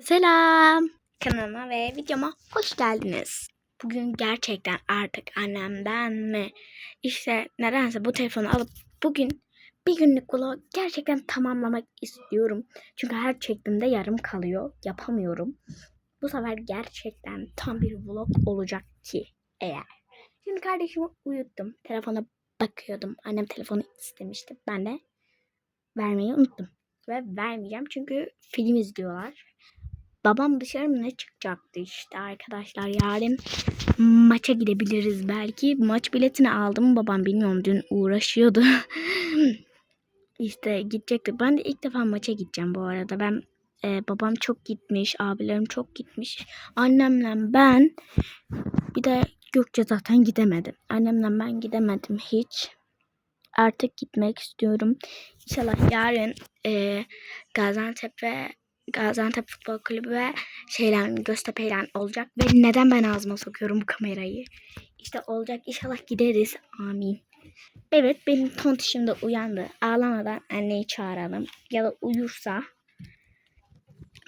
Selam. Kanalıma ve videoma hoş geldiniz. Bugün gerçekten artık annemden mi? İşte nedense bu telefonu alıp bugün bir günlük vlog gerçekten tamamlamak istiyorum. Çünkü her çektiğimde yarım kalıyor. Yapamıyorum. Bu sefer gerçekten tam bir vlog olacak ki eğer. Şimdi kardeşimi uyuttum. Telefona bakıyordum. Annem telefonu istemişti. Ben de vermeyi unuttum. Ve vermeyeceğim çünkü film izliyorlar. Babam dışarı mı ne çıkacaktı işte arkadaşlar. Yarın maça gidebiliriz belki. Maç biletini aldım babam bilmiyorum dün uğraşıyordu. işte gidecektik. Ben de ilk defa maça gideceğim bu arada. Ben e, babam çok gitmiş, abilerim çok gitmiş. Annemle ben bir de Gökçe zaten gidemedim. Annemle ben gidemedim hiç. Artık gitmek istiyorum. İnşallah yarın e, Gaziantep ve Gaziantep Futbol Kulübü ve şeyler Göztepe'yle olacak. Ve neden ben ağzıma sokuyorum bu kamerayı? İşte olacak. İnşallah gideriz. Amin. Evet benim tontişim de uyandı. Ağlamadan anneyi çağıralım. Ya da uyursa.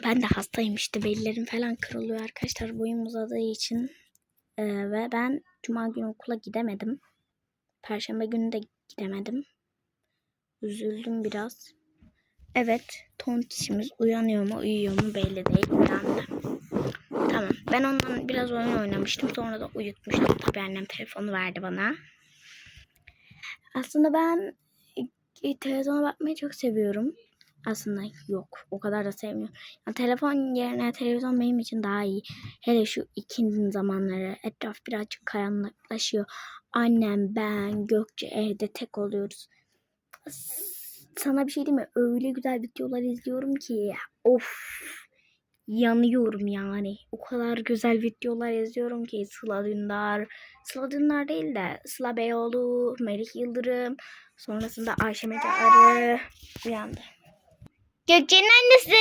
Ben de hastayım işte. Bellerim falan kırılıyor arkadaşlar. Boyum uzadığı için. Ee, ve ben cuma günü okula gidemedim. Perşembe günü de gidemedim. Üzüldüm biraz. Evet, tontişimiz uyanıyor mu, uyuyor mu belli değil. Uyandı. Tamam. Ben ondan biraz oyun oynamıştım. Sonra da uyutmuştum. Tabii annem telefonu verdi bana. Aslında ben e, televizyona bakmayı çok seviyorum. Aslında yok. O kadar da sevmiyorum. Yani telefon yerine televizyon benim için daha iyi. Hele şu ikindi zamanları etraf birazcık karanlıklaşıyor. Annem, ben, Gökçe evde tek oluyoruz. Sana bir şey diyeyim mi? Öyle güzel videolar izliyorum ki. Of. Yanıyorum yani. O kadar güzel videolar izliyorum ki. Sıla Dündar. Sıla Dündar değil de Sıla Beyoğlu, Melih Yıldırım. Sonrasında Ayşe Mece Arı. Uyandı. Gökçe'nin annesi.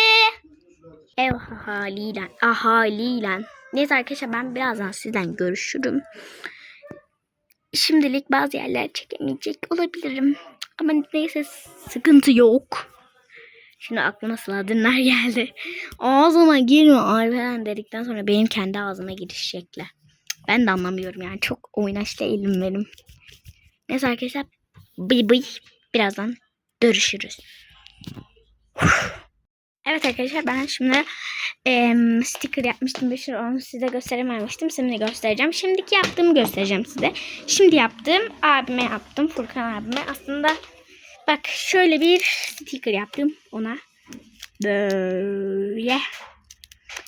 Ev haliyle. Ahaliyle. Neyse arkadaşlar ben birazdan sizden görüşürüm. Şimdilik bazı yerler çekemeyecek olabilirim. Ama neyse sıkıntı yok. Şimdi aklıma Sladinler geldi. Ağzıma girme Alperen dedikten sonra benim kendi ağzıma giriş şekli. Ben de anlamıyorum yani. Çok oynaşlı elim benim. Neyse arkadaşlar. Bıy bıy. Birazdan görüşürüz. Evet arkadaşlar ben şimdi e, sticker yapmıştım. Bir sürü onu size gösterememiştim. Şimdi göstereceğim. Şimdiki yaptığımı göstereceğim size. Şimdi yaptığım abime yaptım. Furkan abime. Aslında bak şöyle bir sticker yaptım ona. Böyle.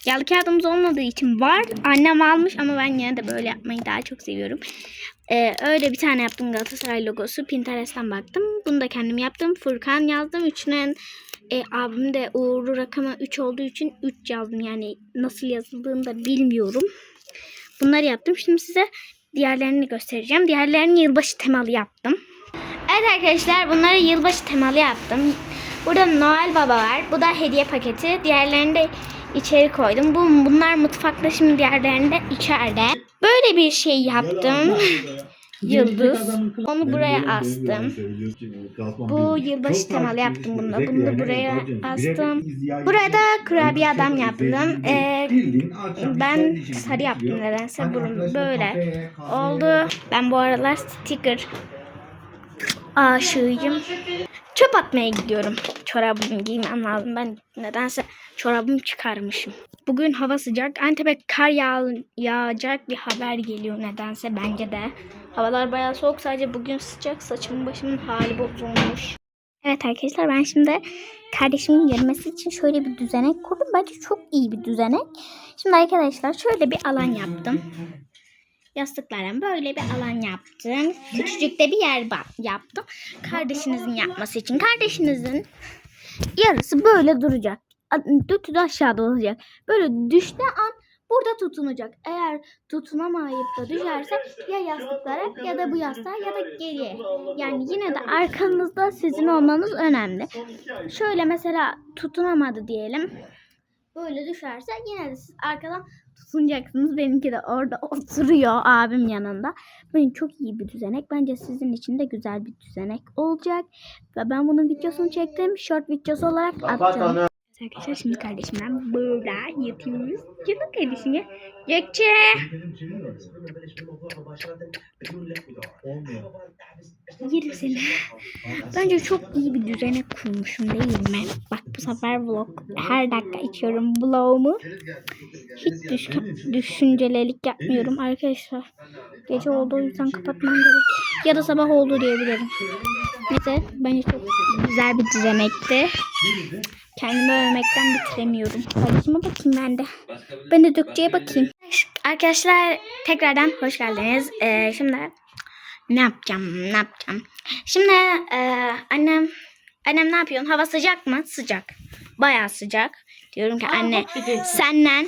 Yağlı kağıdımız olmadığı için var. Annem almış ama ben yine de böyle yapmayı daha çok seviyorum. Ee, öyle bir tane yaptım Galatasaray logosu. Pinterest'ten baktım. Bunu da kendim yaptım. Furkan yazdım. Üçünen e, abim de uğurlu rakamı 3 olduğu için 3 yazdım. Yani nasıl yazıldığını da bilmiyorum. Bunları yaptım. Şimdi size diğerlerini göstereceğim. Diğerlerini yılbaşı temalı yaptım. Evet arkadaşlar bunları yılbaşı temalı yaptım. Burada Noel Baba var. Bu da hediye paketi. Diğerlerini de içeri koydum. Bu, bunlar mutfakta şimdi diğerlerini de içeride. Böyle bir şey yaptım. Yıldız. Onu buraya astım. Bu yılbaşı temalı yaptım bunu da. Bunu da buraya astım. Burada kurabiye adam yaptım. Ee, ben sarı yaptım nedense. Burun böyle oldu. Ben bu aralar sticker aşığıyım. Çöp atmaya gidiyorum. Çorabımı giymem lazım. Ben nedense çorabımı çıkarmışım. Bugün hava sıcak. Antep'e kar yağ yağacak bir haber geliyor nedense bence de. Havalar bayağı soğuk. Sadece bugün sıcak. Saçımın başımın hali bozulmuş. Evet arkadaşlar ben şimdi kardeşimin yürümesi için şöyle bir düzenek kurdum. Bence çok iyi bir düzenek. Şimdi arkadaşlar şöyle bir alan yaptım. Yastıklarla böyle bir alan yaptım. Küçücük de bir yer yaptım. Kardeşinizin yapması için. Kardeşinizin yarısı böyle duracak. Dötü de aşağıda olacak. Böyle düştüğü an burada tutunacak. Eğer tutunamayıp da düşerse ya yastıklara ya da bu yastığa ya da geriye. Yani yine de arkanızda sizin olmanız önemli. Şöyle mesela tutunamadı diyelim. Böyle düşerse yine de siz arkadan tutunacaksınız. Benimki de orada oturuyor abim yanında. Benim çok iyi bir düzenek. Bence sizin için de güzel bir düzenek olacak. Ve ben bunun videosunu çektim. Short videosu olarak attım. Arkadaşlar şimdi kardeşimden burada yatıyoruz. Canım kardeşim ya. Gökçe. Yerim seni. Bence çok iyi bir düzene kurmuşum değil mi? Bak bu sefer vlog. Her dakika içiyorum vlogumu. Hiç düş düşüncelilik yapmıyorum arkadaşlar. Gece olduğu yüzden kapatmam gerek. Ya da sabah oldu diyebilirim. Neyse bence çok güzel bir düzenekti. Kendimi övmekten bitiremiyorum. Kardeşime bakayım ben de. Ben de Gökçe'ye bakayım. Arkadaşlar tekrardan hoş geldiniz. Ee, şimdi ne yapacağım ne yapacağım. Şimdi e, annem annem ne yapıyorsun? Hava sıcak mı? Sıcak. Bayağı sıcak. Diyorum ki anne senden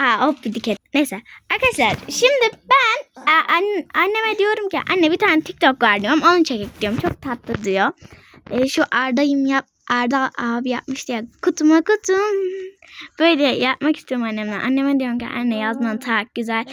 Aa hop bir diket. Neyse. Arkadaşlar şimdi ben e, an- anneme diyorum ki anne bir tane TikTok var diyorum. Onu çekek diyorum. Çok tatlı diyor. E, şu Arda'yım yap Arda abi yapmıştı ya kutuma kutum. Böyle yapmak istiyorum annemle. Anneme diyorum ki anne yazmanı tak güzel.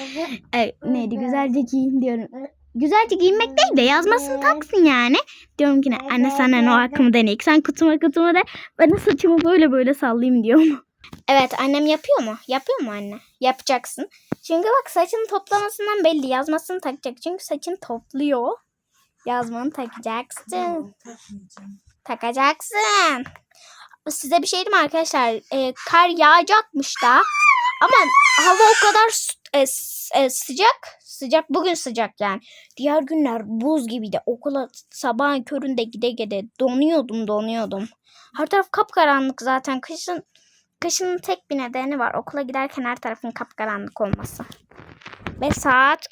E, neydi güzelce giyin diyorum. Güzelce giyinmek değil de yazmasını taksın yani. Diyorum ki ne, anne sana o hakkımı deneyik. Sen kutuma kutuma de ben de saçımı böyle böyle sallayayım diyorum. Evet annem yapıyor mu? Yapıyor mu anne? Yapacaksın. Çünkü bak saçını toplamasından belli. Yazmasını takacak. Çünkü saçını topluyor. Yazmanı takacaksın. Takacaksın. Size bir şey diyeyim arkadaşlar? Ee, kar yağacakmış da. Ama hava o kadar e, e, sıcak. Sıcak. Bugün sıcak yani. Diğer günler buz gibiydi. Okula sabahın köründe gide gide donuyordum donuyordum. Her taraf kapkaranlık zaten. Kışın kışın tek bir nedeni var. Okula giderken her tarafın kapkaranlık olması. Ve saat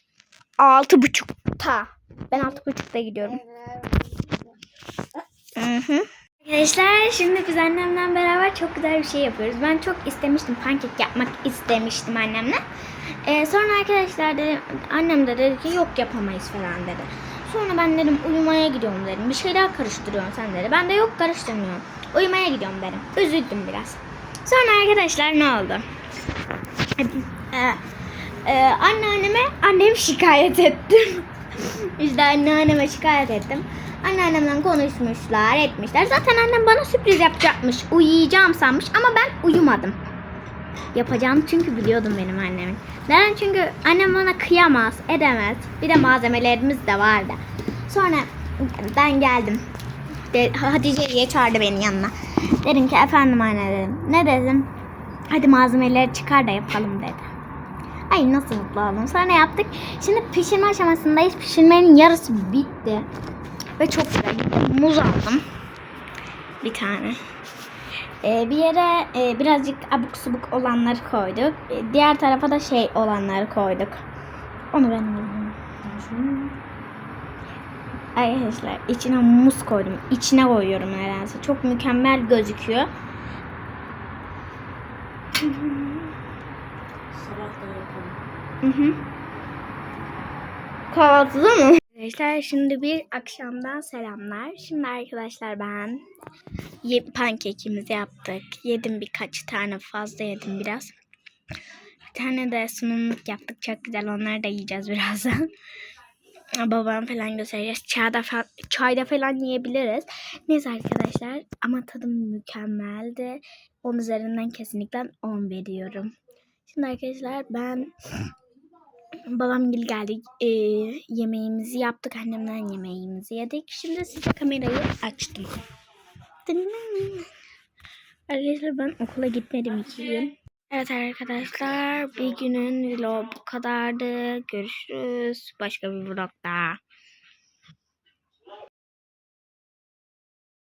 altı buçukta. Ben altı buçukta gidiyorum. Hı hı. Arkadaşlar şimdi biz annemle beraber çok güzel bir şey yapıyoruz. Ben çok istemiştim pankek yapmak istemiştim annemle. Ee, sonra arkadaşlar dedi, annem de dedi ki yok yapamayız falan dedi. Sonra ben dedim uyumaya gidiyorum dedim. Bir şeyler karıştırıyorsun sen dedi. Ben de yok karıştırmıyorum. Uyumaya gidiyorum dedim. Üzüldüm biraz. Sonra arkadaşlar ne oldu? Ee, e, anneanneme annemi şikayet ettim. işte anneanneme şikayet ettim. Anneannemle konuşmuşlar, etmişler. Zaten annem bana sürpriz yapacakmış. Uyuyacağım sanmış ama ben uyumadım. Yapacağım çünkü biliyordum benim annemin. Neden? Çünkü annem bana kıyamaz, edemez. Bir de malzemelerimiz de vardı. Sonra ben geldim. De, Hatice diye çağırdı beni yanına. Dedim ki efendim anne dedim. Ne dedim? Hadi malzemeleri çıkar da yapalım dedi. Ay nasıl mutlu oldum. Sonra yaptık. Şimdi pişirme aşamasındayız. Pişirmenin yarısı bitti. Ve çok güzel. Muz aldım. Bir tane. Ee, bir yere e, birazcık abuk subuk olanları koyduk. E, diğer tarafa da şey olanları koyduk. Onu ben alayım. Arkadaşlar içine muz koydum. İçine koyuyorum nedense. Çok mükemmel gözüküyor. Sabah da yapalım. Hı hı. Kahvaltıda mı? Arkadaşlar şimdi bir akşamdan selamlar. Şimdi arkadaşlar ben pankekimizi yaptık. Yedim birkaç tane fazla yedim biraz. Bir tane de sunumluk yaptık. Çok güzel. Onları da yiyeceğiz birazdan. Babam falan göstereceğiz. Çayda, fa- çayda falan yiyebiliriz. Neyse arkadaşlar ama tadım mükemmeldi. 10 üzerinden kesinlikle 10 veriyorum. Şimdi arkadaşlar ben babam gel geldi. Ee, yemeğimizi yaptık. Annemden yemeğimizi yedik. Şimdi size kamerayı açtım. Arkadaşlar ben okula gitmedim iki gün. Evet arkadaşlar bir günün vlogu bu kadardı. Görüşürüz başka bir vlogda.